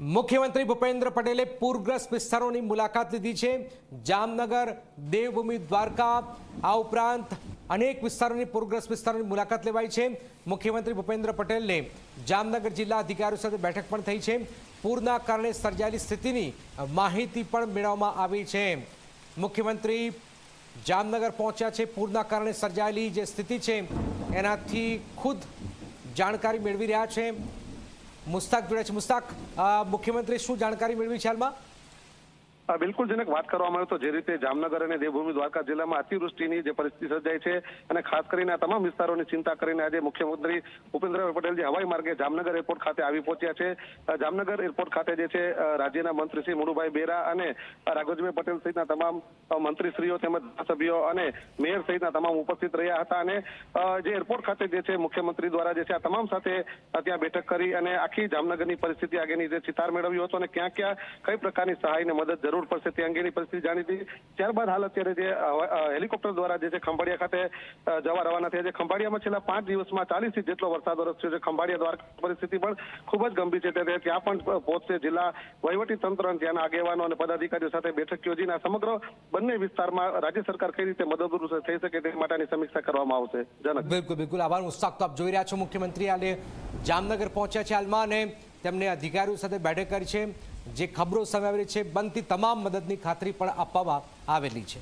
મુખ્યમંત્રી ભૂપેન્દ્ર પટેલે પૂરગ્રસ્ત વિસ્તારોની મુલાકાત લીધી છે. જામનગર, દેવભૂમિ, દ્વારકા, આ ઉપરાંત અનેક વિસ્તારોની પૂરગ્રસ્ત વિસ્તારોની મુલાકાત લેવાઈ છે. મુખ્યમંત્રી ભૂપેન્દ્ર પટેલને જામનગર જિલ્લા અધિકારીઓ સાથે બેઠક પણ થઈ છે. પૂરના કારણે સર્જાયેલી સ્થિતિની માહિતી પણ મેળવવામાં આવી છે. મુખ્યમંત્રી જામનગર પહોંચ્યા છે. પૂરના કારણે સર્જાયેલી જે સ્થિતિ છે, એનાથી ખુદ જાણકારી મેળવી રહ્યા છે. મુસ્તાક જોડે છે મુસ્તાક મુખ્યમંત્રી શું જાણકારી મેળવી છે હાલમાં? બિલકુલ જેને વાત કરવામાં આવે તો જે રીતે જામનગર અને દેવભૂમિ દ્વારકા જિલ્લામાં અતિવૃષ્ટિની જે પરિસ્થિતિ સર્જાઈ છે અને ખાસ કરીને આ તમામ વિસ્તારોની ચિંતા કરીને આજે મુખ્યમંત્રી ભૂપેન્દ્રભાઈ પટેલ હવાઈ માર્ગે જામનગર એરપોર્ટ ખાતે આવી પહોંચ્યા છે. જામનગર એરપોર્ટ ખાતે જે છે રાજ્યના મંત્રી શ્રી મુળુભાઈ બેરા અને રાઘવજીભાઈ પટેલ સહિતના તમામ મંત્રીશ્રીઓ તેમજ ધારાસભ્યો અને મેયર સહિતના તમામ ઉપસ્થિત રહ્યા હતા અને જે એરપોર્ટ ખાતે જે છે, મુખ્યમંત્રી દ્વારા જે છે, આ તમામ સાથે ત્યાં બેઠક કરી અને આખી જામનગરની પરિસ્થિતિ આગળની જે ચિતાર મેળવ્યો હતો અને ક્યાં ક્યાં કઈ પ્રકારની સહાય ને મદદ જરૂર પડશે તે અંગેની પરિસ્થિતિ જાણી હતી. ત્યારબાદ હાલ અત્યારે જે હેલિકોપ્ટર દ્વારા જે છે ખંભાળિયા ખાતે જવા રવાના થયા છે. ખંભાળિયામાં છેલ્લા પાંચ દિવસમાં ચાલીસ ઇંચ જેટલો વરસાદ વરસ્યો છે. ખંભાળિયા દ્વારા પરિસ્થિતિ પણ ખૂબ જ ગંભીર છે. ત્યારે ત્યાં પણ પહોંચશે જિલ્લા વહીવટી તંત્ર અને ત્યાંના આગેવાનો અને પદાધિકારીઓ સાથે બેઠક યોજીને સમગ્ર બંને વિસ્તારમાં રાજ્ય સરકાર કઈ રીતે મદદરૂપ થઈ શકે તે માટેની સમીક્ષા કરવામાં આવશે. જનક. બિલકુલ બિલકુલ. આભાર મુસ્તાક તો આપ જોઈ રહ્યા છો. મુખ્યમંત્રી હાલે જામનગર પહોંચ્યા છે હાલમાં અને તેમને અધિકારીઓ સાથે બેઠક કરી છે. જે ખબરો સામે આવી રહી છે બનતી તમામ મદદની ખાતરી પણ આપવામાં આવેલી છે.